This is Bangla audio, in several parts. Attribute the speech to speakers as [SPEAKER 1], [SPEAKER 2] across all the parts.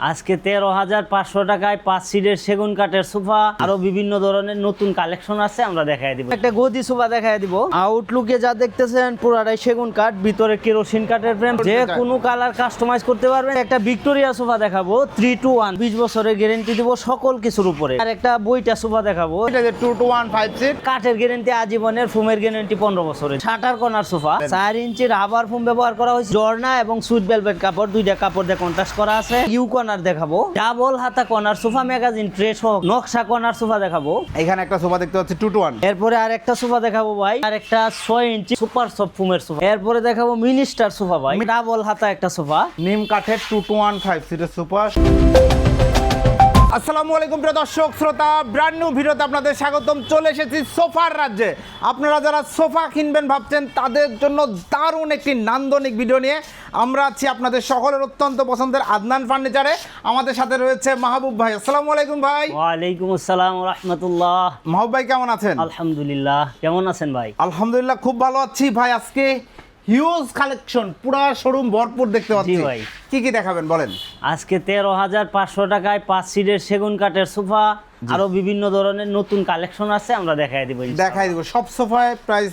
[SPEAKER 1] আজকে তেরো হাজার পাঁচশো টাকায় পাঁচ সিটের সেগুন কাঠের সোফা আরও বিভিন্ন ধরনের নতুন কালেকশন আছে আমরা দেখাই দিব। একটা গদি সোফা দেখাই দিব। আউটলুকে যা দেখতেছেন পুরাটাই সেগুন কাঠ ভিতরে কেরোসিন কাঠের ফ্রেম যে কোনো কালার কাস্টমাইজ করতে পারবেন। একটা ভিক্টোরিয়া সোফা দেখাবো থ্রি টু ওয়ান বিশ বছরের গ্যারেন্টি দিব সকল কিছুর উপরে। আর একটা বইটা সোফা দেখাবো।
[SPEAKER 2] Two two one five seat
[SPEAKER 1] কাঠের গ্যারেন্টি আজীবনের ফোমের গ্যারেন্টি পনেরো বছরের। শাটার কর্নার সোফা চার ইঞ্চি রাবার ফোম ব্যবহার করা হয়েছে। জর্না এবং সুইট বেলভেট কাপড় দুইটা কাপড় দিয়ে কন্ট্রাস্ট করা আছে। ইউ কর্নার দেখাবো। ডাবল হাতা কর্নার সোফা ম্যাগাজিন ট্রে সহ নকশা কর্নার সোফা দেখাবো।
[SPEAKER 2] এখানে একটা সোফা দেখতে পাচ্ছি টু টু ওয়ান
[SPEAKER 1] এরপরে আর একটা সোফা দেখাবো ভাই। আর একটা ছয় ইঞ্চি সুপার সফট ফুমের সোফা। এরপরে দেখাবো মিনিস্টার সোফা ভাই। ডাবল হাতা একটা সোফা।
[SPEAKER 2] নিম কাঠের টু টু ওয়ান ফাইভ সিটের সুপার। আসসালামু আলাইকুম প্রিয় দর্শক শ্রোতা ব্র্যান্ড নিউ ভিডিওতে আপনাদের স্বাগতম। চলে এসেছি সোফার রাজ্যে। আপনারা যারা সোফা কিনবেন ভাবছেন তাদের জন্য দারুণ একটি নান্দনিক ভিডিও নিয়ে আমরা আছি আপনাদের সকলের অত্যন্ত পছন্দের আদনান ফার্নিচারে। আমাদের সাথে রয়েছে মাহবুব ভাই। আসসালামু আলাইকুম ভাই।
[SPEAKER 1] ওয়ালাইকুম আসসালাম রহমতুল্লাহ।
[SPEAKER 2] মাহবুব ভাই কেমন আছেন?
[SPEAKER 1] আলহামদুলিল্লাহ। কেমন আছেন ভাই?
[SPEAKER 2] আলহামদুলিল্লাহ খুব ভালো আছি ভাই। আজকে হিউজ কালেকশন পুরা শোরুম ভরপুর দেখতে পাচ্ছি।
[SPEAKER 1] ভাই।
[SPEAKER 2] কি কি দেখাবেন বলেন?
[SPEAKER 1] আজকে তেরো হাজার পাঁচশো টাকায় পাঁচ সিটের সেগুন কাঠের সোফা আরও বিভিন্ন ধরনের নতুন কালেকশন আছে আমরা দেখাই দিব।
[SPEAKER 2] দেখাই দিব সব সোফায় প্রাইস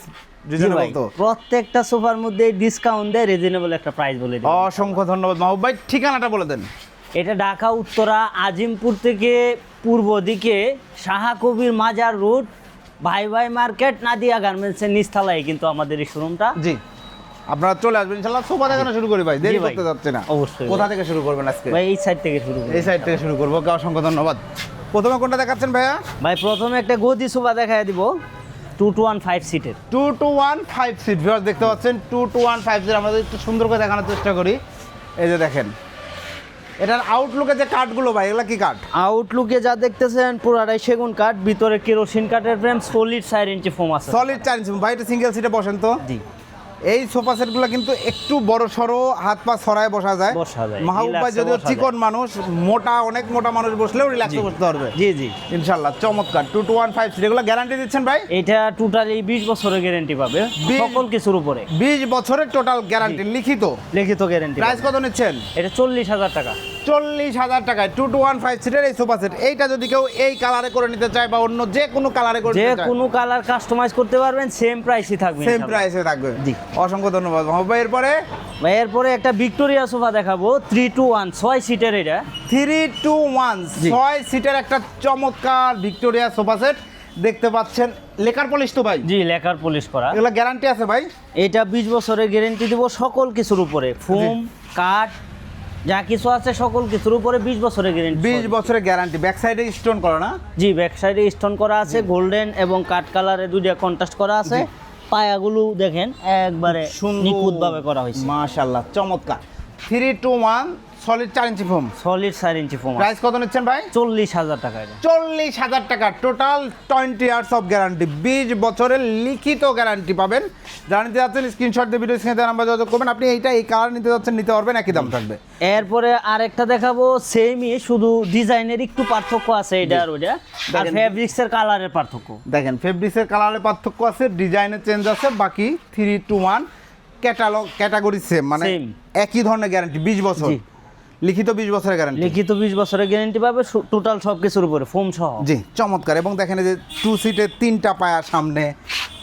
[SPEAKER 1] প্রত্যেকটা সোফার মধ্যে ডিসকাউন্ট দেয় রিজনেবল একটা প্রাইস বলে দিই
[SPEAKER 2] অসংখ্য ধন্যবাদ। মাহবুব ভাই ঠিকানাটা বলে দেন।
[SPEAKER 1] এটা ঢাকা উত্তরা আজিমপুর থেকে পূর্ব দিকে শাহা কবির মাজার রোড ভাই ভাই মার্কেট নাদিয়া গার্মেন্টসের নিচতলায় কিন্তু আমাদের এই শোরুমটা।
[SPEAKER 2] জি। আপনারা চলে আসবেন ইনশাআল্লাহ সোফা দেখানো শুরু করি ভাই। দেরি করতে যাচ্ছে না।
[SPEAKER 1] অবশ্যই
[SPEAKER 2] কোথা থেকে শুরু করবেন আজকে?
[SPEAKER 1] ভাই এই সাইড থেকে শুরু করি
[SPEAKER 2] এই সাইড থেকে শুরু করব। ওকে অসংখ্য ধন্যবাদ। প্রথমে কোনটা দেখাচ্ছেন ভাইয়া?
[SPEAKER 1] ভাই প্রথমে একটা গদি সোফা দেখায় দিব। টু টু ওয়ান ফাইভ সিটের
[SPEAKER 2] two two one five seat viewers দেখতে পাচ্ছেন two two one five seat আমাদের একটু সুন্দর করে দেখানোর চেষ্টা করি। এই যে দেখেন এটার আউটলুকে যে কাঠগুলো ভাই এগুলো কি কাঠ
[SPEAKER 1] আউটলুকে যা দেখতেছেন পুরাটাই সেগুন কাঠ ভিতরে কেরোসিন কাঠের ফ্রেম সলিড চার ইঞ্চি ফোম আছে।
[SPEAKER 2] সলিড চার ইঞ্চি ভাই এটা সিঙ্গেল সিটে বসেন তো।
[SPEAKER 1] জি।
[SPEAKER 2] এই সোফা সেটগুলো কিন্তু একটু বড় সড়ো হাত পা ছড়ায় বসা যায়। মাহবুব ভাই যদিও চিকন মানুষ মোটা অনেক মোটা মানুষ বসলেও রিল্যাক্সে বসতে পারবে।
[SPEAKER 1] জি জি।
[SPEAKER 2] ইনশাল্লাহ চমৎকার। টু টু ওয়ান ফাইভ এগুলো গ্যারান্টি দিচ্ছেন ভাই?
[SPEAKER 1] এটা টোটালি বিশ বছরের গ্যারেন্টি পাবে সকল কিছুর উপরে।
[SPEAKER 2] বিশ বছরের টোটাল গ্যারান্টি লিখিত?
[SPEAKER 1] লিখিত গ্যারেন্টি
[SPEAKER 2] প্রাইস কত নিচ্ছেন?
[SPEAKER 1] এটা চল্লিশ হাজার টাকা।
[SPEAKER 2] চল্লিশ হাজার টাকায় টু টু ওয়ান ফাইভ সিটের এই সোফা সেট। এইটা যদি কেউ এই কালারে করে নিতে চায় বা অন্য যে কোনো কালারে করে
[SPEAKER 1] যে কোনো কালার কাস্টমাইজ করতে পারবেন সেম প্রাইসই থাকবে
[SPEAKER 2] সেম
[SPEAKER 1] ইনশাআল্লাহ।
[SPEAKER 2] প্রাইসে থাকবে।
[SPEAKER 1] জি।
[SPEAKER 2] অসংখ্য ধন্যবাদ। মাহবুব ভাই এরপরে?
[SPEAKER 1] ভাই এরপরে একটা ভিক্টোরিয়া সোফা দেখাবো। থ্রি টু ওয়ান ছয় সিটের এটা।
[SPEAKER 2] থ্রি টু ওয়ান ছয় সিটের একটা চমৎকার ভিক্টোরিয়া সোফা সেট দেখতে পাচ্ছেন। লেকার পলিশ তো ভাই?
[SPEAKER 1] জি লেখার পলিশ করা।
[SPEAKER 2] এগুলো গ্যারান্টি আছে ভাই?
[SPEAKER 1] এটা বিশ বছরের গ্যারেন্টি দিব সকল কিছুর উপরে। ফোম কাঠ যা কিছু আছে সকল কিছুর উপরে বিশ বছরের গ্যারেন্টি
[SPEAKER 2] বিশ বছরের গ্যারান্টি ব্যাক সাইডে স্টোন করা না?
[SPEAKER 1] জি ব্যাক সাইডে স্টোন করা আছে গোল্ডেন এবং কাঠ কালারে দুইটা কন্ট্রাস্ট করা আছে। পায়াগুলো দেখেন একবারে নিখুঁত ভাবে করা হয়েছে।
[SPEAKER 2] মাশাল্লাহ চমৎকার। থ্রি টু ওয়ান সলিড চার ইঞ্চি ফোম
[SPEAKER 1] সলিড চার ইঞ্চি ফোম
[SPEAKER 2] প্রাইস কত নিচ্ছেন ভাই?
[SPEAKER 1] চল্লিশ হাজার টাকা এটা।
[SPEAKER 2] চল্লিশ হাজার টাকা। Total twenty years of guarantee বিশ বছরের লিখিত গ্যারান্টি পাবেন। যারা নিতে যাচ্ছেন স্ক্রিনশট দিয়ে ভিডিও স্ক্রিনে নাম্বার যোগাযোগ করবেন। আপনি এইটা এই কালার নিতে যাচ্ছেন নিতে পারবেন একই দাম থাকবে।
[SPEAKER 1] এরপরে আরেকটা দেখাবো সেমই শুধু ডিজাইনের একটু পার্থক্য আছে এটা আর ওইটা। আর
[SPEAKER 2] দেখেন।
[SPEAKER 1] ফেব্রিক্সের কালারের পার্থক্য।
[SPEAKER 2] দেখেন ফেব্রিক্সের কালারের পার্থক্য আছে ডিজাইনের চেঞ্জ আছে বাকি three two one catalogue category same মানে একই ধরনের গ্যারান্টি বিশ বছর। লিখিত বিশ বছরের গ্যারান্টি
[SPEAKER 1] লিখিত বিশ বছরের গ্যারেন্টি পাবে টোটাল সব কিছুর উপরে ফোম সহ।
[SPEAKER 2] জি চমৎকার। এবং দেখেন যে টু সিটের তিনটা পায়া সামনে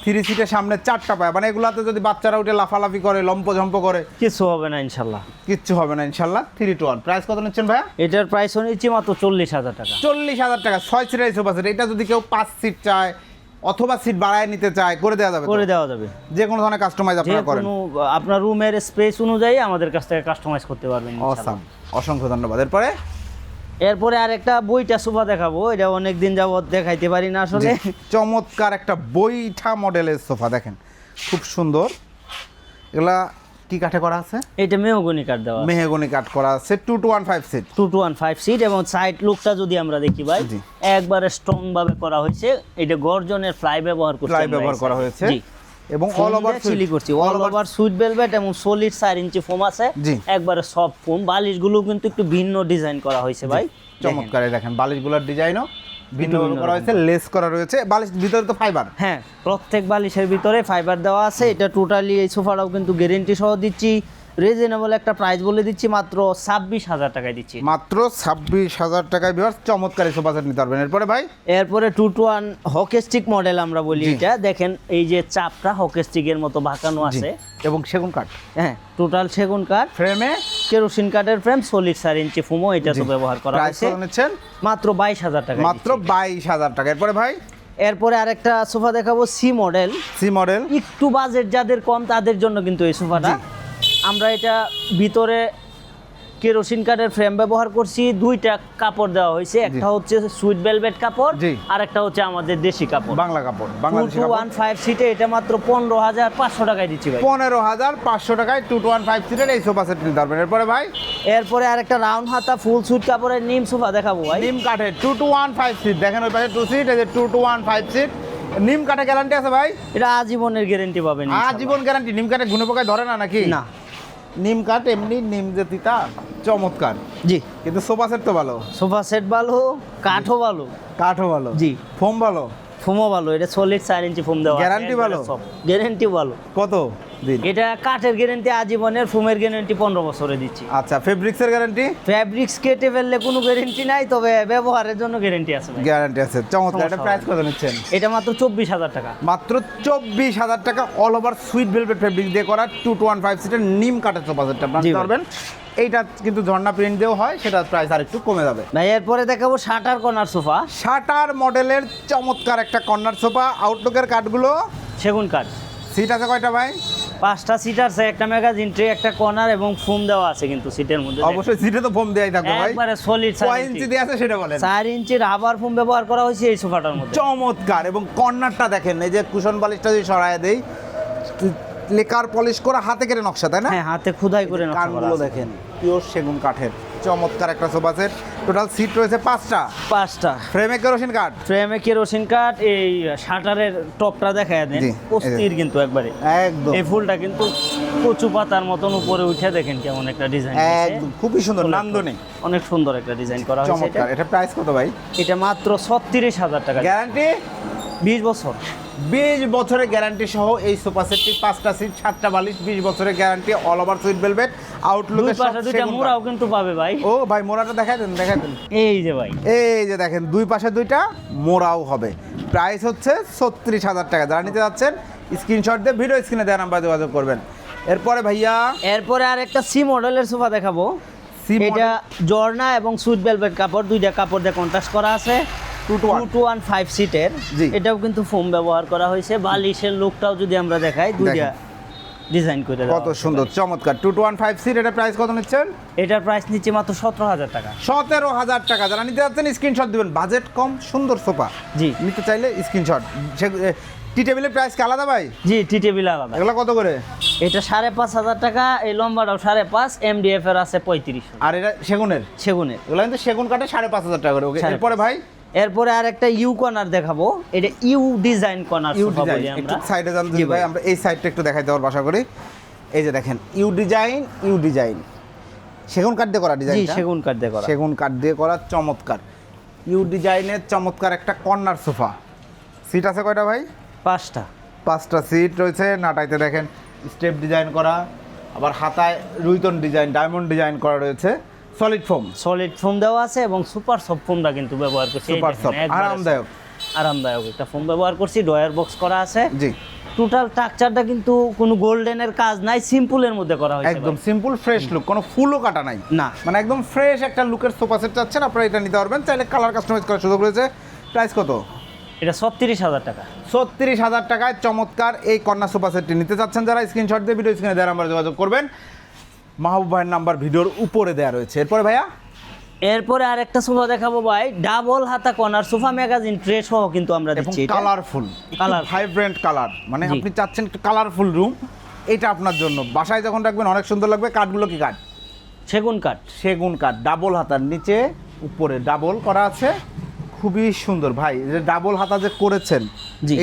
[SPEAKER 2] থ্রি সিটের সামনে চারটা পায়া। মানে এগুলাতে যদি বাচ্চারা উঠে লাফালাফি করে লম্পঝম্প করে
[SPEAKER 1] কিছু হবে না ইনশাল্লাহ।
[SPEAKER 2] কিচ্ছু হবে না ইনশাল্লাহ। থ্রি টু ওয়ান প্রাইস কত নিচ্ছেন ভাইয়া?
[SPEAKER 1] এটার প্রাইস নিচ্ছি মাত্র চল্লিশ হাজার টাকা।
[SPEAKER 2] চল্লিশ হাজার টাকা। ছয় সিটের সোফা সেট এটা যদি কেউ পাঁচ সিট চায় অথবা সিট বাড়ায় নিতে চায় করে দেওয়া যাবে
[SPEAKER 1] করে দেওয়া যাবে।
[SPEAKER 2] যে কোনো ধরনের কাস্টমাইজ আপনারা করেন।
[SPEAKER 1] আপনার রুমের স্পেস অনুযায়ী আমাদের কাছ থেকে কাস্টমাইজ করতে পারবেন
[SPEAKER 2] অসাম অসংখ্য ধন্যবাদ। এরপরে?
[SPEAKER 1] এরপরে আর একটা বইটা সোফা দেখাবো এটা অনেক দিন যাবত দেখাইতে পারি না আসলে।
[SPEAKER 2] চমৎকার একটা বইঠা মডেলের সোফা দেখেন খুব সুন্দর। এগুলা কি কাঠে করা আছে?
[SPEAKER 1] এটা মেহগনি কাঠ দেওয়া
[SPEAKER 2] মেহেগনি কাঠ করা আছে two two one five seat
[SPEAKER 1] two two one five seat এবং সাইড লুকটা যদি আমরা দেখি ভাই একবারে স্ট্রং ভাবে করা হয়েছে। এটা গর্জনের ফ্লাই ব্যবহার করছে
[SPEAKER 2] ফ্লাই ব্যবহার করা হয়েছে।
[SPEAKER 1] জি।
[SPEAKER 2] এবং অল ওভার
[SPEAKER 1] চিলি করছি। অল ওভার সুইট ভেলভেট এবং সলিড চার ইঞ্চি ফোম আছে। একবারে সব ফোম বালিশগুলো কিন্তু একটু ভিন্ন ডিজাইন করা হয়েছে ভাই।
[SPEAKER 2] চমৎকার দেখেন বালিশগুলোর ডিজাইনও ভিন্ন করা হয়েছে লেস করা রয়েছে। বালিশ ভিতরে তো ফাইবার
[SPEAKER 1] হ্যাঁ প্রত্যেক বালিশের ভিতরে ফাইবার দেওয়া আছে। এটা টোটালি এই সোফাটাও কিন্তু গ্যারেন্টি সহ দিচ্ছি। রিজনেবল একটা প্রাইস বলে দিচ্ছি মাত্র ছাব্বিশ হাজার টাকায় দিচ্ছি।
[SPEAKER 2] মাত্র ছাব্বিশ হাজার টাকায় বিভার চমৎকার সোফা সেট নিতে পারবেন। এরপরে ভাই?
[SPEAKER 1] এরপরে two two one hockey stick model আমরা বলি এটা। দেখেন এই যে চাপটা হকেস্টিকের মতো বাঁকানো আছে।
[SPEAKER 2] এবং সেগুন কাঠ।
[SPEAKER 1] হ্যাঁ টোটাল সেগুন কাঠ।
[SPEAKER 2] ফ্রেমে
[SPEAKER 1] কেরোসিন কাঠের ফ্রেম সলিড চার ইঞ্চি ফুমো এটা তো ব্যবহার করা হয়েছে। মাত্র বাইশ হাজার টাকা
[SPEAKER 2] মাত্র বাইশ হাজার টাকা। এরপরে ভাই?
[SPEAKER 1] এরপরে আরেকটা সোফা দেখাবো সি মডেল
[SPEAKER 2] সি মডেল
[SPEAKER 1] একটু বাজেট যাদের কম তাদের জন্য কিন্তু এই সোফাটা। আমরা এটা ভিতরে কেরোসিন কাঠের ফ্রেম ব্যবহার করছি দুইটা কাপড় দেওয়া হয়েছে। একটা হচ্ছে সুইট ভেলভেট কাপড় আর একটা হচ্ছে আমাদের দেশি কাপড়।
[SPEAKER 2] বাংলা কাপড় বাংলাদেশি
[SPEAKER 1] টু ওয়ান ফাইভ সিটে এটা মাত্র পনেরো হাজার পাঁচশো টাকায় দিচ্ছি ভাই।
[SPEAKER 2] পনেরো হাজার পাঁচশো টাকায় টু টু ওয়ান ফাইভ সিটের এই সোফা সেট নিতে পারবেন। এরপরে ভাই?
[SPEAKER 1] এরপরে আরেকটা রাউন্ড হাতা ফুল সুইট কাপড়ের নিম সোফা দেখাবো ভাই।
[SPEAKER 2] নিম কাঠের two two one five seat দেখেন ওই পাশে টু সিট এই যে two two one five seat নিম কাঠে গ্যারান্টি আছে ভাই?
[SPEAKER 1] এটা আজীবনের গ্যারান্টি পাবেন।
[SPEAKER 2] আজীবন গ্যারান্টি নিম কাঠে গুনে পোকায় ধরে না নাকি?
[SPEAKER 1] না।
[SPEAKER 2] নিম কাঠ এমনি নিম যে তিতা চমৎকার।
[SPEAKER 1] জি।
[SPEAKER 2] কিন্তু সোফা সেট তো ভালো।
[SPEAKER 1] সোফা সেট ভালো কাঠও ভালো।
[SPEAKER 2] কাঠও ভালো।
[SPEAKER 1] জি।
[SPEAKER 2] ফোম ভালো?
[SPEAKER 1] ফোমও ভালো এটা সলিড চার ইঞ্চি ফোম দেওয়া
[SPEAKER 2] গ্যারান্টি ভালো?
[SPEAKER 1] গ্যারেন্টি ভালো।
[SPEAKER 2] কত?
[SPEAKER 1] এটা কাঠের গ্যারেন্টি আজীবনের ফোমের গ্যারেন্টি পনেরো বছরে দিচ্ছি।
[SPEAKER 2] আচ্ছা ফেব্রিক্সের গ্যারান্টি
[SPEAKER 1] ফ্যাব্রিক্স কেটে ফেললে কোনো গ্যারেন্টি নাই তবে ব্যবহারের জন্য গ্যারেন্টি আছে
[SPEAKER 2] গ্যারান্টি আছে। চমৎকার এটা প্রাইস কত নিচ্ছেন?
[SPEAKER 1] এটা মাত্র চব্বিশ হাজার টাকা।
[SPEAKER 2] মাত্র চব্বিশ হাজার টাকা all over sweet velvet fabric দিয়ে করা টু টু ওয়ান ফাইভ সিটের নিম কাঠের সোফা সেটটা। আপনারা। পারবেন। এইটা কিন্তু ঝর্ণা প্রিন্ট দিয়েও হয় সেটার প্রাইস আর একটু কমে যাবে।
[SPEAKER 1] ভাই এরপরে দেখাবো শাটার কর্নার সোফা।
[SPEAKER 2] শাটার মডেলের চমৎকার একটা কর্নার সোফা আউটলুকের কাঠগুলো।
[SPEAKER 1] সেগুন কাঠ।
[SPEAKER 2] সিট আছে কয়টা ভাই?
[SPEAKER 1] পাঁচটা সিট আছে একটা ম্যাগাজিন ট্রে একটা কর্নার এবং ফোম দেওয়া আছে কিন্তু সিটের মধ্যে।
[SPEAKER 2] অবশ্যই সিটে তো ফোম দেওয়াই থাকবে ভাই।
[SPEAKER 1] একবারে সলিড
[SPEAKER 2] কয় ইঞ্চি দেয়া আছে সেটা বলেন।
[SPEAKER 1] 4 ইঞ্চি রাবার ফোম ব্যবহার করা হয়েছে এই সোফাটার মধ্যে।
[SPEAKER 2] চমৎকার এবং কর্নারটা দেখেন এই যে কুশন বালিশটা যদি সরায় দেই লেকার পলিশ করা হাতে করে নকশা তাই না?
[SPEAKER 1] হ্যাঁ হাতে খোদাই করে নকশা করা
[SPEAKER 2] দেখেন পিওর সেগুন কাঠের। চমৎকার একটা সোফা সেট। টোটাল সিট রয়েছে পাঁচটা।
[SPEAKER 1] পাঁচটা।
[SPEAKER 2] ফ্রেমে কেরোসিন কাঠ
[SPEAKER 1] ফ্রেমে কেরোসিন কাঠ এই শাটারের টপটা দেখায় দেন। অস্থির কিন্তু একবারে।
[SPEAKER 2] একদম।
[SPEAKER 1] এই ফুলটা কিন্তু কচু পাতার মতন উপরে উঠে দেখেন কেমন একটা ডিজাইন
[SPEAKER 2] একদম খুবই সুন্দর নান্দনিক।
[SPEAKER 1] অনেক সুন্দর একটা ডিজাইন করা হয়েছে
[SPEAKER 2] চমৎকার।
[SPEAKER 1] এটা।
[SPEAKER 2] এটা প্রাইস কত ভাই?
[SPEAKER 1] এটা মাত্র ছত্রিশ হাজার টাকা।
[SPEAKER 2] গ্যারান্টি
[SPEAKER 1] বিশ বছর।
[SPEAKER 2] বিশ বছরের গ্যারান্টি সহ এই সোফা সেটটি পাঁচটা সিট সাতটা বালিশ বিশ বছরের গ্যারান্টি অল ওভার সুইট আউটলুকের
[SPEAKER 1] পাশে দুইটা মোড়াও কিন্তু পাবে ভাই।
[SPEAKER 2] ও ভাই মোড়াটা দেখাই দেন দেখাই দেন।
[SPEAKER 1] এই যে ভাই।
[SPEAKER 2] এই যে দেখেন দুই পাশে দুইটা মোড়াও হবে। প্রাইস হচ্ছে ছত্রিশ হাজার টাকা। যারা নিতে যাচ্ছেন স্ক্রিনশট দিয়ে ভিডিও স্ক্রিনে দেওয়া নাম্বার যোগাযোগ করবেন। এরপরে ভাইয়া
[SPEAKER 1] এরপরে আর একটা সি মডেলের সোফা দেখাবো এটা জর্না এবং সুইট ভেলভেট কাপড় দুইটা কাপড় দিয়ে কন্ট্রাস্ট করা আছে।
[SPEAKER 2] Two two
[SPEAKER 1] two two one five সিটের
[SPEAKER 2] জি।
[SPEAKER 1] এটাও কিন্তু ফোম ব্যবহার করা হয়েছে। বালিশের লুকটাও যদি আমরা দেখাই দুইটা ডিজাইন করে
[SPEAKER 2] কত সুন্দর চমৎকার। Two two one five seat এটা প্রাইস কত নিচ্ছেন?
[SPEAKER 1] এটার প্রাইস নিচ্ছে মাত্র সতেরো হাজার টাকা।
[SPEAKER 2] সতেরো হাজার টাকা। যারা নিতে যাচ্ছেন স্ক্রিনশট দিবেন। বাজেট কম সুন্দর সোফা।
[SPEAKER 1] জি।
[SPEAKER 2] নিতে চাইলে স্ক্রিনশট টি টেবিলের প্রাইস কি আলাদা ভাই?
[SPEAKER 1] জি টি টেবিল আলাদা।
[SPEAKER 2] এগুলো কত করে?
[SPEAKER 1] এটা সাড়ে পাঁচ হাজার টাকা এই লম্বাটাও সাড়ে পাঁচ এমডিএফ এর আছে পঁয়ত্রিশ
[SPEAKER 2] আর এটা সেগুনের?
[SPEAKER 1] সেগুনের।
[SPEAKER 2] এগুলো কিন্তু সেগুন কাঠে সাড়ে পাঁচ হাজার টাকা করে। ওকে এরপরে ভাই?
[SPEAKER 1] এরপরে আর একটা ইউ কর্নার দেখাবো। এটা U design corner
[SPEAKER 2] U
[SPEAKER 1] sofa বলি
[SPEAKER 2] ডিজাইন একটু সাইডে যান ভাই। আমরা এই সাইডটা একটু দেখাই দেওয়ার আশা করি। এই যে দেখেন ইউ ডিজাইন ইউ ডিজাইন সেগুন কাঠ দিয়ে করা ডিজাইন
[SPEAKER 1] সেগুন কাঠ দিয়ে করা।
[SPEAKER 2] সেগুন কাঠ দিয়ে করা চমৎকার। ইউ ডিজাইনের চমৎকার একটা কর্নার সোফা। সিট আছে কয়টা ভাই?
[SPEAKER 1] পাঁচটা।
[SPEAKER 2] পাঁচটা সিট রয়েছে। নাটাইতে দেখেন স্টেপ ডিজাইন করা। আবার হাতায় রুইতন ডিজাইন ডায়মন্ড ডিজাইন করা রয়েছে। সলিড ফোম
[SPEAKER 1] সলিড ফোম দেওয়া আছে এবং সুপার সফট ফোমটা কিন্তু ব্যবহার করছি।
[SPEAKER 2] সুপার সফট আরামদায়ক।
[SPEAKER 1] আরামদায়ক একটা ফোম ব্যবহার করছি ডয়ার বক্স করা আছে।
[SPEAKER 2] জি।
[SPEAKER 1] টোটাল স্ট্রাকচারটা কিন্তু কোনো গোল্ডেনের কাজ নাই সিম্পলের মধ্যে করা হয়েছে
[SPEAKER 2] একদম। সিম্পল ফ্রেশ লুক কোনো ফুলও কাটা নাই।
[SPEAKER 1] না।
[SPEAKER 2] মানে একদম ফ্রেশ একটা লুকের সোফা সেট চাচ্ছেন আপনারা এটা নিতে পারবেন। চাইলে কালার কাস্টমাইজ করার সুযোগ রয়েছে। প্রাইস কত?
[SPEAKER 1] এটা ছত্রিশ হাজার টাকা।
[SPEAKER 2] ছত্রিশ হাজার টাকায় চমৎকার এই কন্যা সোফা সেটটি নিতে চাচ্ছেন। যারা স্ক্রিনশট দিয়ে ভিডিও স্ক্রিনে দেওয়ার নাম্বার যোগাযোগ করবেন। মাহবুব ভাইয়ের নাম্বার ভিডিওর উপরে দেওয়া রয়েছে। এরপরে ভাইয়া?
[SPEAKER 1] এরপরে আর একটা সোফা দেখাবো ভাই। ডাবল হাতা কর্নার সোফা ম্যাগাজিন ট্রে সহ কিন্তু আমরা দিচ্ছি এটা।
[SPEAKER 2] Colourful
[SPEAKER 1] colour
[SPEAKER 2] vibrant colour. মানে আপনি চাচ্ছেন একটু কালারফুল রুম এটা আপনার জন্য। বাসায় যখন রাখবেন অনেক সুন্দর লাগবে। কাঠগুলো কি কাঠ?
[SPEAKER 1] সেগুন কাঠ।
[SPEAKER 2] সেগুন কাঠ। ডাবল হাতার নিচে উপরে ডাবল করা আছে। খুবই সুন্দর। ভাই যে ডাবল হাতা যে করেছেন।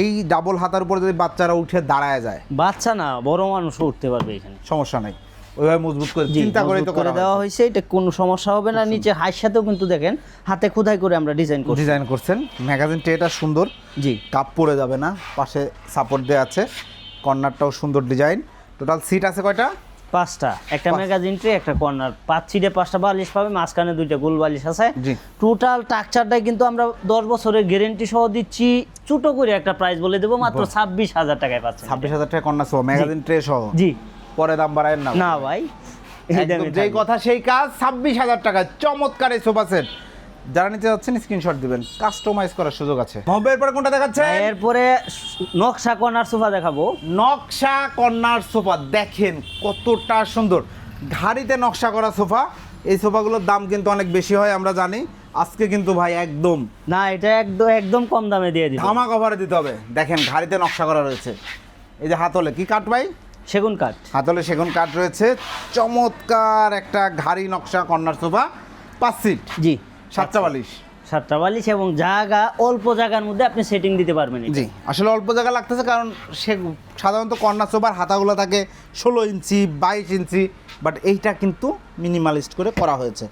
[SPEAKER 2] এই ডাবল হাতার উপরে যদি বাচ্চারা উঠে দাঁড়ায় যায়
[SPEAKER 1] বাচ্চা না বড় মানুষও উঠতে পারবে এখানে।
[SPEAKER 2] সমস্যা নাই। ওইভাবে মজবুত করে চিন্তা করে তো
[SPEAKER 1] করে দেওয়া হয়েছে এটা কোনো সমস্যা হবে না। নিচে হাইর সাথেও কিন্তু দেখেন হাতে খোদাই করে আমরা ডিজাইন করছি।
[SPEAKER 2] ডিজাইন করছেন। ম্যাগাজিন ট্রেটা সুন্দর।
[SPEAKER 1] জি।
[SPEAKER 2] কাপ পড়ে যাবে না পাশে সাপোর্ট দেওয়া আছে। কর্নারটাও সুন্দর ডিজাইন টোটাল সিট আছে কয়টা?
[SPEAKER 1] পাঁচটা। একটা ম্যাগাজিন ট্রে একটা কর্নার পাঁচ সিটে পাঁচটা বালিশ পাবে মাঝখানে দুইটা গোল বালিশ আছে। টোটাল টাকচারটাই কিন্তু আমরা দশ বছরের গ্যারেন্টি সহ দিচ্ছি ছোটো করে একটা প্রাইস বলে দেবো মাত্র ছাব্বিশ হাজার টাকায় পাচ্ছেন
[SPEAKER 2] ছাব্বিশ হাজার টাকা কন্যা সহ ম্যাগাজিন ট্রে সহ।
[SPEAKER 1] জি।
[SPEAKER 2] পরে দাম বাড়ায় না।
[SPEAKER 1] না ভাই থাকবে।
[SPEAKER 2] কথা সেই কাজ ছাব্বিশ হাজার টাকা চমৎকার এই সোফা সেট। যারা নিতে যাচ্ছেন স্ক্রিনশট দিবেন। কাস্টমাইজ করার সুযোগ আছে। মহবের পরে কোনটা দেখাচ্ছে?
[SPEAKER 1] এরপরে নকশা কর্নার সোফা দেখাবো।
[SPEAKER 2] নকশা কর্নার সোফা দেখেন কতটা সুন্দর। ঘাড়িতে নকশা করা সোফা। এই সোফাগুলোর দাম কিন্তু অনেক বেশি হয় আমরা জানি। আজকে কিন্তু ভাই একদম
[SPEAKER 1] না এটা একদম একদম কম দামে দিয়ে দিব।
[SPEAKER 2] ধামা কভারে দিতে হবে। দেখেন ঘাড়িতে নকশা করা রয়েছে। এই যে হাতলে কি কাঠ ভাই?
[SPEAKER 1] সেগুন কাঠ।
[SPEAKER 2] হাতলে সেগুন কাঠ রয়েছে। চমৎকার একটা ঘাড়ি নকশা কর্নার সোফা পাঁচ সিট।
[SPEAKER 1] জি।
[SPEAKER 2] সাতটা বালিশ।
[SPEAKER 1] সাতটা বালিশ এবং জায়গা অল্প জায়গার মধ্যে আপনি সেটিং দিতে পারবেন
[SPEAKER 2] জি আসলে অল্প জায়গা লাগতেছে কারণ সে সাধারণত কর্নার সোফার হাতাগুলো থাকে ষোলো ইঞ্চি বাইশ ইঞ্চি বাট এইটা কিন্তু মিনিমালিস্ট করে করা হয়েছে।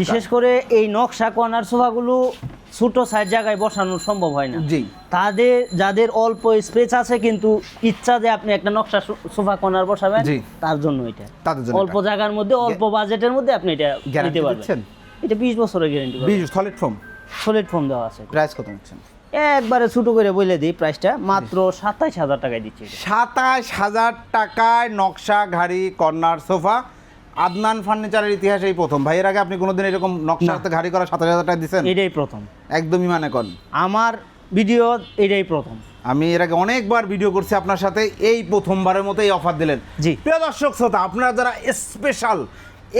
[SPEAKER 1] বিশেষ করে এই নকশা কর্নার সোফাগুলো ছোট সাইড জায়গায় বসানো সম্ভব হয় না।
[SPEAKER 2] জি।
[SPEAKER 1] তাদের যাদের অল্প স্পেস আছে কিন্তু ইচ্ছা যে আপনি একটা নকশা সোফা কর্নার বসাবেন। তার জন্য এটা।
[SPEAKER 2] তাদের জন্য
[SPEAKER 1] অল্প জায়গার মধ্যে অল্প বাজেটের মধ্যে আপনি এটা নিতে পারবেন। এটা বিশ বছরের গ্যারান্টি
[SPEAKER 2] বিশ সলিড ফর্ম
[SPEAKER 1] সলিড ফোম দেওয়া আছে।
[SPEAKER 2] প্রাইস কত নিচ্ছেন?
[SPEAKER 1] একবারে ছোট করে বলে দিই প্রাইসটা মাত্র সাতাইশ হাজার টাকায় দিচ্ছি।
[SPEAKER 2] সাতাশ হাজার টাকায় নকশা ঘাড়ি কর্নার সোফা। আদনান ফার্নিচারের ইতিহাসে এই প্রথম। ভাই এর আগে আপনি কোনোদিন এরকম নকশা হাতে ঘাড়ি করা সাতাশ হাজার টাকা দিচ্ছেন
[SPEAKER 1] এটাই প্রথম।
[SPEAKER 2] একদমই মানে কন।
[SPEAKER 1] আমার ভিডিও এটাই প্রথম।
[SPEAKER 2] আমি এর আগে অনেকবার ভিডিও করছি আপনার সাথে এই প্রথমবারের মতো এই অফার দিলেন।
[SPEAKER 1] জি।
[SPEAKER 2] প্রিয় দর্শক শ্রোতা আপনারা যারা স্পেশাল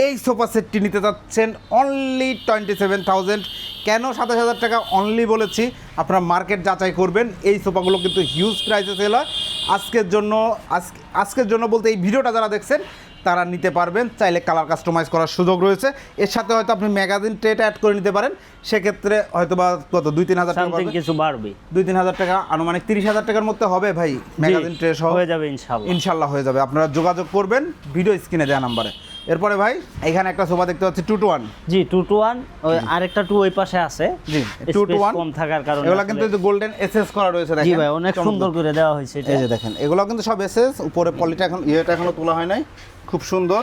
[SPEAKER 2] এই সোফা সেটটি নিতে চাচ্ছেন অনলি টোয়েন্টি সেভেন থাউজেন্ড কেন সাতাশ হাজার টাকা অনলি বলেছি আপনারা মার্কেট যাচাই করবেন। এই সোফাগুলো কিন্তু হিউজ প্রাইসে সেল হয়। আজকের জন্য আজকে আজকের জন্য বলতে এই ভিডিওটা যারা দেখছেন তারা নিতে পারবেন চাইলে কালার কাস্টমাইজ করার সুযোগ রয়েছে। এর সাথে হয়তো আপনি ম্যাগাজিন ট্রেট অ্যাড করে নিতে পারেন। সেক্ষেত্রে হয়তো বা কত? দুই তিন হাজার টাকা
[SPEAKER 1] কিছু বাড়বে।
[SPEAKER 2] দুই তিন হাজার টাকা আনুমানিক তিরিশ হাজার টাকার মধ্যে হবে ভাই ম্যাগাজিন ট্রে সহ।
[SPEAKER 1] হয়ে যাবে ইনশাআল্লাহ।
[SPEAKER 2] ইনশাল্লাহ হয়ে যাবে। আপনারা যোগাযোগ করবেন ভিডিও স্ক্রিনে দেওয়া নাম্বারে এরপরে ভাই এখানে একটা সোফা দেখতে পাচ্ছি টু টু ওয়ান
[SPEAKER 1] জি টু টু ওয়ান ওই আরেকটা টু ওই পাশে আছে।
[SPEAKER 2] জি টু টু ওয়ান
[SPEAKER 1] কম থাকার কারণে
[SPEAKER 2] এগুলো কিন্তু গোল্ডেন এসএস করা রয়েছে
[SPEAKER 1] জি ভাই অনেক সুন্দর করে দেওয়া হয়েছে এটা।
[SPEAKER 2] এই যে দেখেন এগুলো কিন্তু সব এসএস উপরে পলিটা এখন ইয়েটা এখনও তোলা হয় নাই। খুব সুন্দর।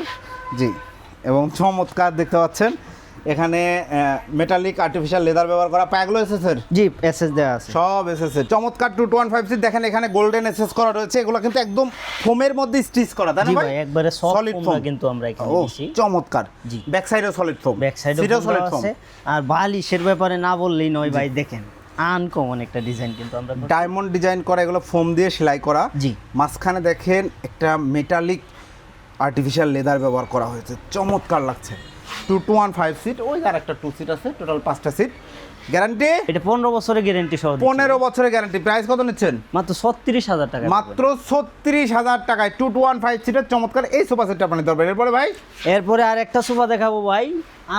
[SPEAKER 2] জি এবং চমৎকার দেখতে পাচ্ছেন। এখানে মেটালিক আর্টিফিশিয়াল লেদার ব্যবহার করা পায়াগুলো এসএসের
[SPEAKER 1] জি এসএস দেওয়া আছে।
[SPEAKER 2] সব চমৎকার two two one five six দেখেন এখানে গোল্ডেন এসএস করা রয়েছে এগুলো কিন্তু একদম ফোমের মধ্যে স্টিচ করা তাই না ভাই?
[SPEAKER 1] একবারে
[SPEAKER 2] Solid
[SPEAKER 1] ফোম কিন্তু আমরা এখানে দিছি।
[SPEAKER 2] চমৎকার।
[SPEAKER 1] জি।
[SPEAKER 2] ব্যাক সাইডেও সলিড ফোম
[SPEAKER 1] ব্যাক সাইডে
[SPEAKER 2] সেটাও সলিড ফোম
[SPEAKER 1] আছে। আর বালিশের ব্যাপারে না বললেই নয় ভাই দেখেন আনকমন একটা ডিজাইন কিন্তু আমরা
[SPEAKER 2] ডায়মন্ড ডিজাইন করা এগুলো ফোম দিয়ে সেলাই করা।
[SPEAKER 1] জি।
[SPEAKER 2] মাঝখানে দেখেন একটা মেটালিক আর্টিফিশিয়াল লেদার ব্যবহার করা হয়েছে। চমৎকার লাগছে। Two two one five seat ওই আর একটা টু সিট আছে টোটাল পাঁচটা সিট গ্যারান্টি
[SPEAKER 1] এটা পনেরো বছরের গ্যারান্টি সহ
[SPEAKER 2] পনেরো বছরের গ্যারান্টি প্রাইস কত নিচ্ছেন?
[SPEAKER 1] মাত্র ছত্রিশ হাজার টাকা।
[SPEAKER 2] মাত্র ছত্রিশ হাজার টাকায় টু টু ওয়ান ফাইভ সিটের চমৎকার। এই সোফা সেটটা আপনি পারবেন এরপরে ভাই?
[SPEAKER 1] এরপরে আর একটা সোফা দেখাবো ভাই।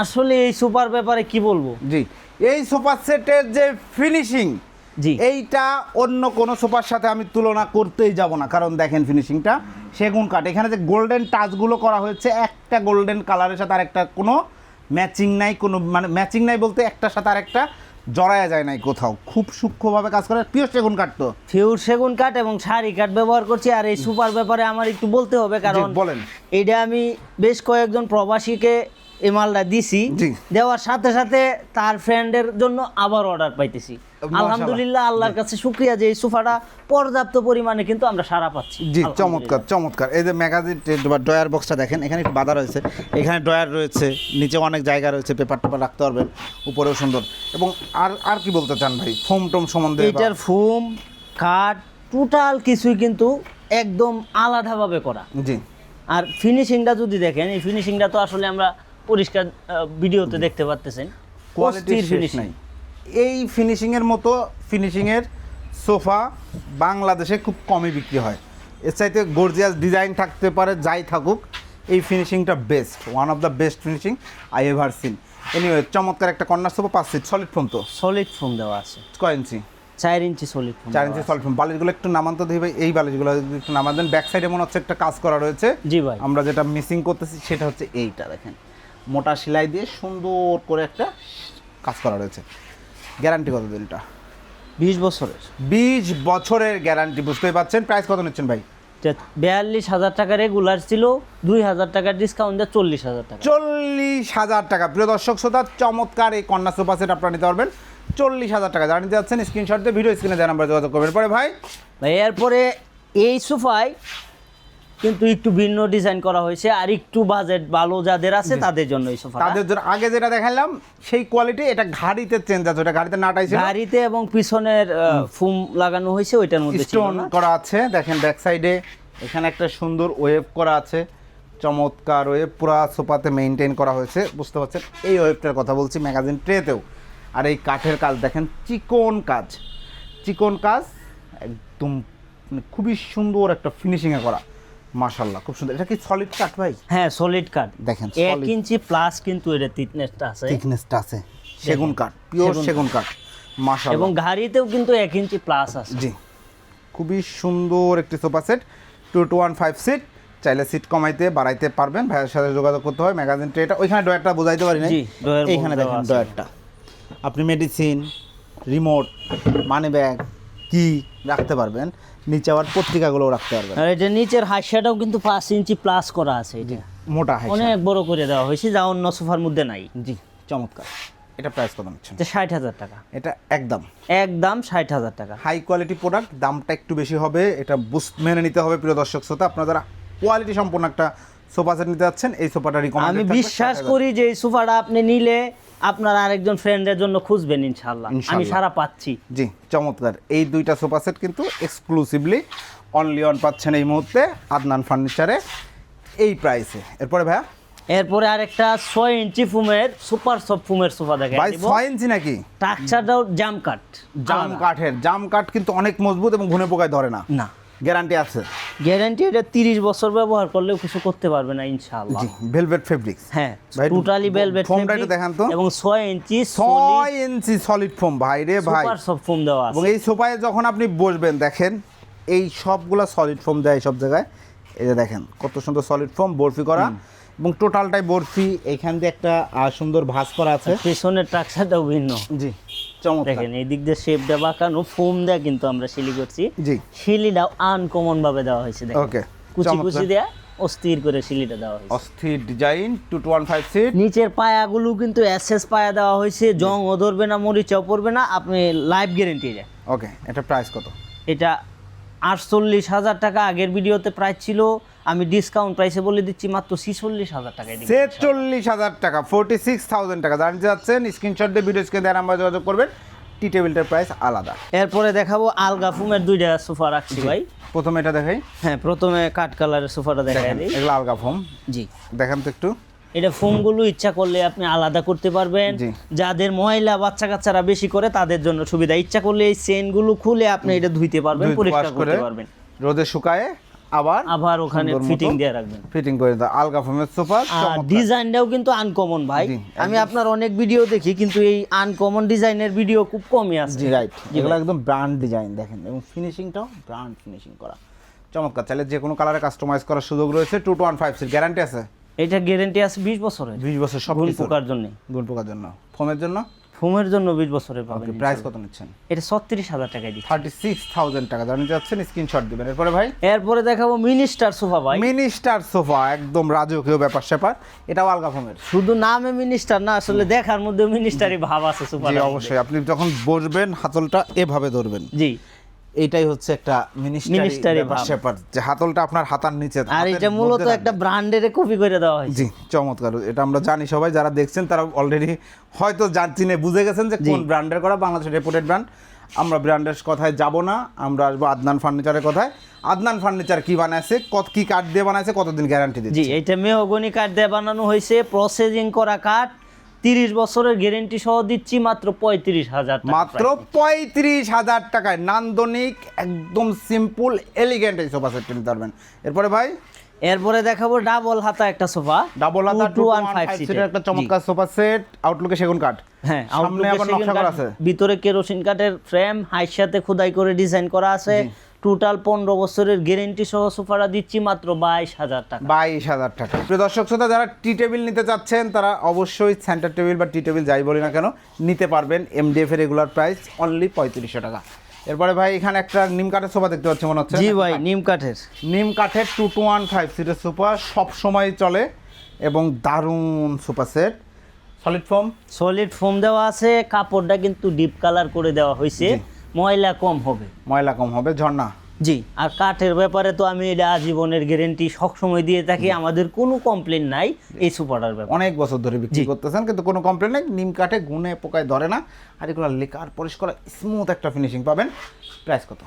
[SPEAKER 1] আসলে এই সুপার ব্যাপারে কি বলব?
[SPEAKER 2] জি। এই সোফা সেটের যে ফিনিশিং
[SPEAKER 1] জি।
[SPEAKER 2] এইটা অন্য কোনো সোফার সাথে আমি তুলনা করতেই যাব না। কারণ দেখেন ফিনিশিংটা সেগুন কাঠ। এখানে যে গোল্ডেন টাচগুলো করা হয়েছে একটা গোল্ডেন কালারের সাথে আরেকটা কোনো ম্যাচিং নাই কোনো মানে ম্যাচিং নাই বলতে একটার সাথে আরেকটা জড়ায়া যায় নাই কোথাও। খুব সূক্ষ্মভাবে কাজ করে পিওর সেগুন কাঠ তো।
[SPEAKER 1] ফিউর সেগুন কাঠ এবং শাড়ি কাঠ ব্যবহার করছি আর এই সুপার ব্যাপারে আমার একটু বলতে হবে কারণ
[SPEAKER 2] বলেন।
[SPEAKER 1] এটা আমি বেশ কয়েকজন প্রবাসীকে এই মালটা দিছি দেওয়ার সাথে সাথে তার ফ্রেন্ডের জন্য আবার অর্ডার পাইতেছি। আলহামদুলিল্লাহ আল্লাহর কাছে শুক্রিয়া যে এই সোফাটা পর্যাপ্ত পরিমাণে কিন্তু আমরা সারা পাচ্ছি।
[SPEAKER 2] জি চমৎকার চমৎকার। এই যে ম্যাগাজিন বা বক্সটা দেখেন এখানে একটু বাধা রয়েছে। এখানে রয়েছে নিচে অনেক জায়গা রয়েছে পেপার টেপার রাখতে পারবেন উপরেও সুন্দর। এবং আর আর কি বলতে চান ভাই? ফোম টোম সম্বন্ধে
[SPEAKER 1] এইটার ফোম কাঠ টোটাল কিছুই কিন্তু একদম আলাদাভাবে করা।
[SPEAKER 2] জি।
[SPEAKER 1] আর ফিনিশিংটা যদি দেখেন এই ফিনিশিংটা তো আসলে আমরা পরিষ্কার ভিডিওতে দেখতে পাচ্তেছেন
[SPEAKER 2] কোয়ালিটির
[SPEAKER 1] ফিনিশিং
[SPEAKER 2] নাই। এই ফিনিশিংয়ের মতো ফিনিশিংয়ের সোফা বাংলাদেশে খুব কমই বিক্রি হয়। এর চাইতে গর্জিয়াস ডিজাইন থাকতে পারে যাই থাকুক এই ফিনিশিংটা best one of the best finishing I ever seen anyway চমৎকার একটা কর্নার সোফা পাঁচ সিট সলিড ফোম তো?
[SPEAKER 1] সলিড ফোম দেওয়া আছে।
[SPEAKER 2] কয় ইঞ্চি
[SPEAKER 1] চার ইঞ্চি সলিড ফোম
[SPEAKER 2] চার ইঞ্চি সলিড ফোম বালিশগুলো একটু নামান তো দিই ভাই এই বালিশগুলো একটু নামান দেন ব্যাক সাইডে মনে হচ্ছে একটা কাজ করা রয়েছে।
[SPEAKER 1] জি ভাই।
[SPEAKER 2] আমরা যেটা মিসিং করতেছি সেটা হচ্ছে এইটা দেখেন। মোটা সেলাই দিয়ে সুন্দর করে একটা কাজ করা রয়েছে। গ্যারান্টি কত দিনটা
[SPEAKER 1] বিশ বছরের।
[SPEAKER 2] বিশ বছরের গ্যারান্টি বুঝতেই পারছেন। প্রাইস কত নিচ্ছেন ভাই?
[SPEAKER 1] বিয়াল্লিশ হাজার টাকা রেগুলার ছিল দুই হাজার টাকার ডিসকাউন্ট দিয়ে চল্লিশ হাজার টাকা।
[SPEAKER 2] চল্লিশ হাজার টাকা। প্রিয় দর্শক শ্রোতা চমৎকার এই কন্যা সোফা সেট আপনারা নিতে পারবেন। চল্লিশ হাজার টাকা। যারা নিতে যাচ্ছেন স্ক্রিনশট দিয়ে ভিডিও স্ক্রিনে দেওয়া নাম্বার যোগাযোগ করবেন। পরে ভাই
[SPEAKER 1] ভাই এরপরে এই সোফায় কিন্তু একটু ভিন্ন ডিজাইন করা হয়েছে আর একটু বাজেট ভালো যাদের আছে তাদের জন্য এই সোফা
[SPEAKER 2] তাদের জন্য আগে যেটা দেখালাম সেই কোয়ালিটি এটা ঘাড়িতে চেঞ্জ আছে ওটা গাড়িতে নাটাই ছিল
[SPEAKER 1] গাড়িতে এবং পিছনের ফুম লাগানো হয়েছে ওইটার মধ্যে
[SPEAKER 2] স্টোন করা আছে দেখেন ব্যাক সাইডে এখানে একটা সুন্দর ওয়েভ করা আছে চমৎকার ওয়েভ পুরা সোফাতে মেনটেন করা হয়েছে বুঝতে পারছেন? এই ওয়েভটার কথা বলছি ম্যাগাজিন ট্রেতেও আর এই কাঠের কাজ দেখেন চিকন কাজ। চিকন কাজ একদম মানে খুবই সুন্দর একটা ফিনিশিংয়ে করা। মাশাল্লাহ খুব সুন্দর। এটা কি সলিড কাঠ ভাই?
[SPEAKER 1] হ্যাঁ সলিড কাঠ
[SPEAKER 2] দেখেন,
[SPEAKER 1] এক ইঞ্চি প্লাস কিন্তু এটা থিকনেসটা আছে।
[SPEAKER 2] থিকনেসটা আছে। সেগুন কাঠ পিওর
[SPEAKER 1] সেগুন
[SPEAKER 2] কাঠ মাশাল্লাহ
[SPEAKER 1] এবং গাড়িতেও কিন্তু এক ইঞ্চি প্লাস আছে।
[SPEAKER 2] জি। খুবই সুন্দর একটি sofa set two two one five seat চাইলে সিট কমাইতে বাড়াইতে পারবেন। ভাইয়ের সাথে যোগাযোগ করতে হয় ম্যাগাজিন ট্রেটা ওইখানে ডয়ারটা বোঝাইতে পারি না এইখানে দেখেন ডয়ারটা আপনি মেডিসিন রিমোট মানি ব্যাগ কি রাখতে পারবেন। নিচে আবার পত্রিকাগুলোও রাখতে পারবেন।
[SPEAKER 1] আর এটা নিচের হাসিয়াটাও কিন্তু পাঁচ ইঞ্চি প্লাস করা আছে এটা
[SPEAKER 2] মোটা হাই
[SPEAKER 1] অনেক বড় করে দেওয়া হয়েছে যা অন্য সোফার মধ্যে নাই।
[SPEAKER 2] জি চমৎকার। এটা প্রাইস কত নিচ্ছেন?
[SPEAKER 1] এটা ষাট হাজার টাকা।
[SPEAKER 2] এটা একদম।
[SPEAKER 1] একদম ষাট হাজার টাকা।
[SPEAKER 2] হাই কোয়ালিটি প্রোডাক্ট দামটা একটু বেশি হবে এটা বুস্ট মেনে নিতে হবে প্রিয় দর্শক শ্রোতা। আপনারা যারা কোয়ালিটি সম্পন্ন একটা সোফা সেট নিতে যাচ্ছেন এই সোফাটা রিকমেন্ড
[SPEAKER 1] আমি বিশ্বাস করি যে এই সোফাটা আপনি নিলে আপনার আরেকজন ফ্রেন্ডের জন্য খুঁজবেন ইনশাল্লাহ আমি সারা পাচ্ছি।
[SPEAKER 2] জি চমৎকার। এই দুইটা সোফা সেট কিন্তু এক্সক্লুসিভলি অনলি অন পাচ্ছেন এই মুহূর্তে আদনান ফার্নিচারে এই প্রাইসে এরপরে ভাইয়া?
[SPEAKER 1] এরপরে আরেকটা ছয় ইঞ্চি ফুমের সুপার সফট ফুমের সোফা দেখাই
[SPEAKER 2] ভাই ছয় ইঞ্চি নাকি?
[SPEAKER 1] স্ট্রাকচারটাও জাম কাট
[SPEAKER 2] জাম কাঠের। জাম কাঠ কিন্তু অনেক মজবুত এবং ঘুনে পোকায় ধরে না।
[SPEAKER 1] না।
[SPEAKER 2] গ্যারান্টি আছে?
[SPEAKER 1] গ্যারান্টি এটা তিরিশ বছর ব্যবহার করলেও কিছু করতে পারবে না ইনশাআল্লাহ।
[SPEAKER 2] জি ভেলভেট ফেব্রিক্স
[SPEAKER 1] হ্যাঁ
[SPEAKER 2] ভাই,
[SPEAKER 1] টোটালি বেলভেট
[SPEAKER 2] ফোমটা একটু দেখান তো।
[SPEAKER 1] এবং 6 ইঞ্চি
[SPEAKER 2] 6 ইঞ্চি সলিড ফোম ভাই রে ভাই।
[SPEAKER 1] সুপার সফট ফোম দেওয়া
[SPEAKER 2] এবং এই সোফায় যখন আপনি বসবেন দেখেন এই সবগুলা সলিড ফোম দেয় সব জায়গায়। এই যে দেখেন কত সুন্দর সলিড ফোম বরফি করা। এবং টোটালটাই বরফি। এইখান দিয়ে একটা সুন্দর ভাঁজ করা আছে।
[SPEAKER 1] পেছনের স্ট্রাকচারটাও ভিন্ন।
[SPEAKER 2] জি
[SPEAKER 1] দেখেন এই দিক দিয়ে শেপ দেওয়া বাঁকানো ফোম দেওয়া কিন্তু আমরা শিলি করছি।
[SPEAKER 2] জি।
[SPEAKER 1] শিলিটাও আনকমন ভাবে দেওয়া হয়েছে
[SPEAKER 2] ওকে
[SPEAKER 1] কুচি কুচি দেয়া অস্থির করে শিলিটা দেওয়া হয়েছে।
[SPEAKER 2] অস্থির design two two one five seat
[SPEAKER 1] নিচের পায়াগুলো কিন্তু এসএস পায়া দেওয়া হয়েছে জং। ও ধরবে না মরিচাও পড়বে না আপনি লাইফ গ্যারেন্টি
[SPEAKER 2] ওকে এটা প্রাইস কত?
[SPEAKER 1] এটা আটচল্লিশ হাজার টাকা আগের ভিডিওতে প্রাইস ছিল। আমি ডিসকাউন্ট প্রাইসে বলে দিচ্ছি মাত্র ছিচল্লিশ হাজার দিচ্ছি
[SPEAKER 2] ছেচল্লিশ হাজার টাকা ফোরটি সিক্স থাউজেন্ড টাকা। জানতে যাচ্ছেন স্ক্রিনশট দিয়ে ভিডিও স্ক্রিন দেওয়ার নাম্বার যোগাযোগ করবেন। টি টেবিলটার প্রাইস আলাদা।
[SPEAKER 1] এরপরে দেখাবো আলগা ফুমের দুইটা সোফা রাখছি ভাই।
[SPEAKER 2] প্রথমে এটা দেখাই।
[SPEAKER 1] হ্যাঁ প্রথমে কাঠ কালারের সোফাটা দেখাই দিই।
[SPEAKER 2] এগুলো আলগা ফোম।
[SPEAKER 1] জি।
[SPEAKER 2] দেখেন তো একটু।
[SPEAKER 1] এটা ফোমগুলো ইচ্ছা করলে আপনি আলাদা করতে পারবেন। যাদের মহিলা বাচ্চা কাচ্চারা বেশি করে তাদের জন্য সুবিধা। ইচ্ছা করলে এই চেনগুলো খুলে আপনি এটা ধুইতে পারবেন পরিষ্কার করতে পারবেন।
[SPEAKER 2] রোদে শুকায়ে আবার
[SPEAKER 1] আবার ওখানে ফিটিং দিয়ে রাখবেন।
[SPEAKER 2] ফিটিং করে দাও আলগা ফোমের সোফা
[SPEAKER 1] আর ডিজাইনটাও কিন্তু আনকমন ভাই। আমি আপনার অনেক ভিডিও দেখি কিন্তু এই আনকমন ডিজাইনের ভিডিও খুব কমই আছে।
[SPEAKER 2] রাইট এগুলো একদম ব্র্যান্ড ডিজাইন দেখেন। এবং ফিনিশিংটাও ব্র্যান্ড ফিনিশিং করা। চমৎকার। চাইলে যে কোনো কালারে কাস্টমাইজ করার সুযোগ রয়েছে। Two two one five seat guarantee আছে।
[SPEAKER 1] এটা গ্যারেন্টি আছে বিশ বছরের।
[SPEAKER 2] বিশ বছর সব
[SPEAKER 1] গুণ পোকার জন্য।
[SPEAKER 2] গুণ পোকার জন্য। ফোমের জন্য?
[SPEAKER 1] ফোমের জন্য বিশ বছরের পাবেন
[SPEAKER 2] প্রাইস কত নিচ্ছেন?
[SPEAKER 1] এটা ছত্রিশ হাজার টাকায় দিচ্ছি।
[SPEAKER 2] থার্টি সিক্স থাউজেন্ড টাকা জানিয়ে যাচ্ছেন স্ক্রিনশট দিবেন। এরপরে ভাই?
[SPEAKER 1] এরপরে দেখাবো মিনিস্টার সোফা ভাই।
[SPEAKER 2] মিনিস্টার সোফা একদম রাজকীয় ব্যাপার স্যাপার। এটাও আলগা ফোমের।
[SPEAKER 1] শুধু নামে মিনিস্টার না আসলে দেখার মধ্যে মিনিস্টারই ভাব আছে সোফা
[SPEAKER 2] জি অবশ্যই। আপনি যখন বসবেন হাতলটা এভাবে ধরবেন।
[SPEAKER 1] জি।
[SPEAKER 2] এইটাই হচ্ছে একটা মিনিস্টারি ব্যাপার। যে হাতলটা আপনার হাতার নিচে
[SPEAKER 1] আর এটা মূলত একটা ব্র্যান্ডের কপি করে দেওয়া হয়েছে।
[SPEAKER 2] জি চমৎকার। এটা আমরা জানি সবাই যারা দেখছেন তারা অলরেডি হয়তো জান চিনে বুঝে গেছেন যে কোন ব্র্যান্ডের করা বাংলাদেশের রেপুটেড ব্র্যান্ড আমরা ব্র্যান্ডের কথায় যাব না আমরা আসব আদনান ফার্নিচারের কথায়। আদনান ফার্নিচার কি বানাইছে কত কি কাঠ দিয়ে বানাইছে কতদিন গ্যারান্টি দিচ্ছে?
[SPEAKER 1] জি এটা মেহগনি কাঠ দিয়ে বানানো হয়েছে প্রসেসিং করা কাঠ তিরিশ বছরের গ্যারেন্টি সহ দিচ্ছি মাত্র পঁয়ত্রিশ হাজার
[SPEAKER 2] মাত্র পঁয়ত্রিশ হাজার টাকায়। নান্দনিক একদম সিম্পল এলিগেন্ট এই সোফা সেটটা নিতে পারবেন। এরপরে ভাই?
[SPEAKER 1] এরপরে দেখাবো ডাবল হাতা একটা সোফা
[SPEAKER 2] ডাবল হাতা টু ওয়ান ফাইভ
[SPEAKER 1] সিটের
[SPEAKER 2] সিটের একটা চমৎকার সোফা সেট আউটলুকে সেগুন কাঠ।
[SPEAKER 1] হ্যাঁ
[SPEAKER 2] সামনে আবার নকশা করা আছে।
[SPEAKER 1] ভিতরে কেরোসিন কাঠের ফ্রেম হাইর সাথে খোদাই করে ডিজাইন করা আছে। টোটাল পনেরো বছরের গ্যারেন্টি সহ সোফাটা দিচ্ছি মাত্র বাইশ হাজার টাকা।
[SPEAKER 2] বাইশ হাজার টাকা। প্রিয় দর্শক শ্রোতা যারা টি টেবিল নিতে চাচ্ছেন তারা অবশ্যই সেন্টার টেবিল বা টি টেবিল যাই বলি না কেন নিতে পারবেন এমডিএফ এর রেগুলার প্রাইস অনলি পঁয়ত্রিশশো টাকা। এরপরে ভাই এখানে একটা নিম কাঠের সোফা দেখতে পাচ্ছি মনে হচ্ছে?
[SPEAKER 1] জি ভাই নিম কাঠের।
[SPEAKER 2] নিম কাঠের টু টু ওয়ান ফাইভ সিটের সোফা সব সময় চলে এবং দারুণ sofa set. Solid foam
[SPEAKER 1] solid foam দেওয়া আছে কাপড়টা কিন্তু ডিপ কালার করে দেওয়া হয়েছে। ময়লা কম হবে।
[SPEAKER 2] ময়লা কম হবে ঝর্ণা?
[SPEAKER 1] জি আর কাঠের ব্যাপারে তো আমি এটা আজীবনের গ্যারেন্টি সবসময় দিয়ে থাকি আমাদের কোনো কমপ্লেন নাই এই সুপারটার ব্যাপারে।
[SPEAKER 2] অনেক বছর ধরে বিক্রি করতেছেন কিন্তু কোনো কমপ্লেন নেই নিম কাঠে গুনে পোকায় ধরে না আর এগুলো লেকার পরিষ্কার স্মুথ একটা ফিনিশিং পাবেন। প্রাইস কত?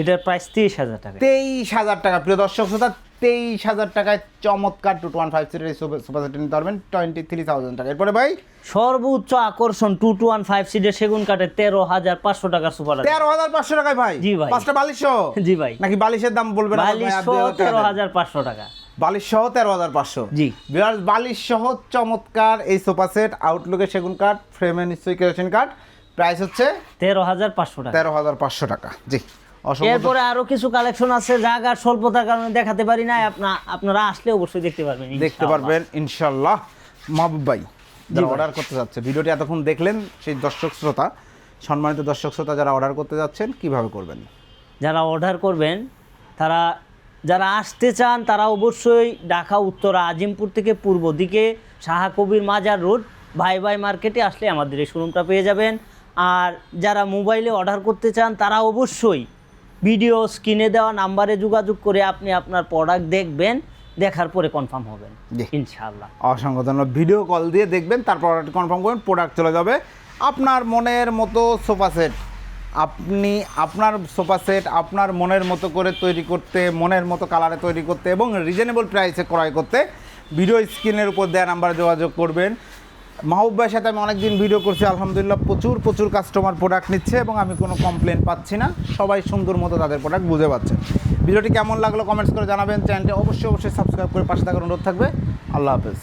[SPEAKER 1] এটার প্রাইস তেইশ হাজার টাকা।
[SPEAKER 2] তেইশ হাজার টাকা। প্রিয় দর্শক শ্রোতা তেইশ হাজার টাকায় চমৎকার টু ওয়ান ফাইভ সিটের সোফা সেট নিতে পারবেন টোয়েন্টি থ্রি থাউজেন্ড টাকা। এরপরে ভাই?
[SPEAKER 1] সর্বোচ্চ আকর্ষণ টু টু ওয়ান ফাইভ সিটের সেগুন কাঠের তেরো হাজার পাঁচশো টাকার সুপার
[SPEAKER 2] তেরো হাজার পাঁচশো টাকায় ভাই?
[SPEAKER 1] জি ভাই।
[SPEAKER 2] পাঁচটা বালিশশো
[SPEAKER 1] জি ভাই।
[SPEAKER 2] নাকি বালিশের দাম বলবেন
[SPEAKER 1] বালিশ
[SPEAKER 2] টাকা
[SPEAKER 1] তেরো হাজার পাঁচশো টাকা।
[SPEAKER 2] বালিশ সহ তেরো হাজার পাঁচশো।
[SPEAKER 1] জি।
[SPEAKER 2] বিরাট বালিশ সহ চমৎকার এই সোফা সেট আউটলুকের সেগুন কাঠ ফ্রেমে নিশ্চয়ই কেরোসিন কাঠ প্রাইস হচ্ছে
[SPEAKER 1] তেরো হাজার পাঁচশো টাকা।
[SPEAKER 2] তেরো হাজার পাঁচশো টাকা। জি।
[SPEAKER 1] এরপরে আরও কিছু কালেকশন আছে জায়গার স্বল্পতার কারণে দেখাতে পারি না আপনা আপনারা আসলে অবশ্যই দেখতে পারবেন
[SPEAKER 2] দেখতে পারবেন ইনশাল্লাহ মাহবুব ভাই যারা অর্ডার করতে যাচ্ছে ভিডিওটি এতক্ষণ দেখলেন সেই দর্শক শ্রোতা সম্মানিত দর্শক শ্রোতা যারা অর্ডার করতে যাচ্ছেন কীভাবে করবেন?
[SPEAKER 1] যারা অর্ডার করবেন তারা যারা আসতে চান তারা অবশ্যই ঢাকা উত্তরা আজিমপুর থেকে পূর্ব দিকে শাহা কবির মাজার রোড ভাই ভাই মার্কেটে আসলে আমাদের এই শোরুমটা পেয়ে যাবেন। আর যারা মোবাইলে অর্ডার করতে চান তারা অবশ্যই ভিডিও স্ক্রিনে দেওয়া নাম্বারে যোগাযোগ করে আপনি আপনার প্রোডাক্ট দেখবেন দেখার পরে কনফার্ম হবেন। ইনশাআল্লাহ।
[SPEAKER 2] অসংখ্য ধন্যবাদ। ভিডিও কল দিয়ে দেখবেন তারপর কনফার্ম করবেন প্রোডাক্ট চলে যাবে। আপনার মনের মতো সোফা সেট আপনি আপনার সোফা সেট আপনার মনের মতো করে তৈরি করতে মনের মতো কালারে তৈরি করতে এবং রিজনেবল প্রাইসে ক্রয় করতে ভিডিও স্ক্রিনের উপর দেওয়া নাম্বারে যোগাযোগ করবেন। মাহবুব ভাইয়ের সাথে আমি অনেকদিন ভিডিও করছি, আলহামদুলিল্লাহ প্রচুর প্রচুর কাস্টমার প্রোডাক্ট নিচ্ছে এবং আমি কোনো কমপ্লেন পাচ্ছি না। সবাই সুন্দর মতো তাদের প্রোডাক্ট বুঝে পাচ্ছে। ভিডিওটি কেমন লাগল কমেন্টস করে জানাবেন। চ্যানেলটি অবশ্যই অবশ্যই সাবস্ক্রাইব করে পাশে থাকার অনুরোধ থাকবে। আল্লাহ হাফেজ।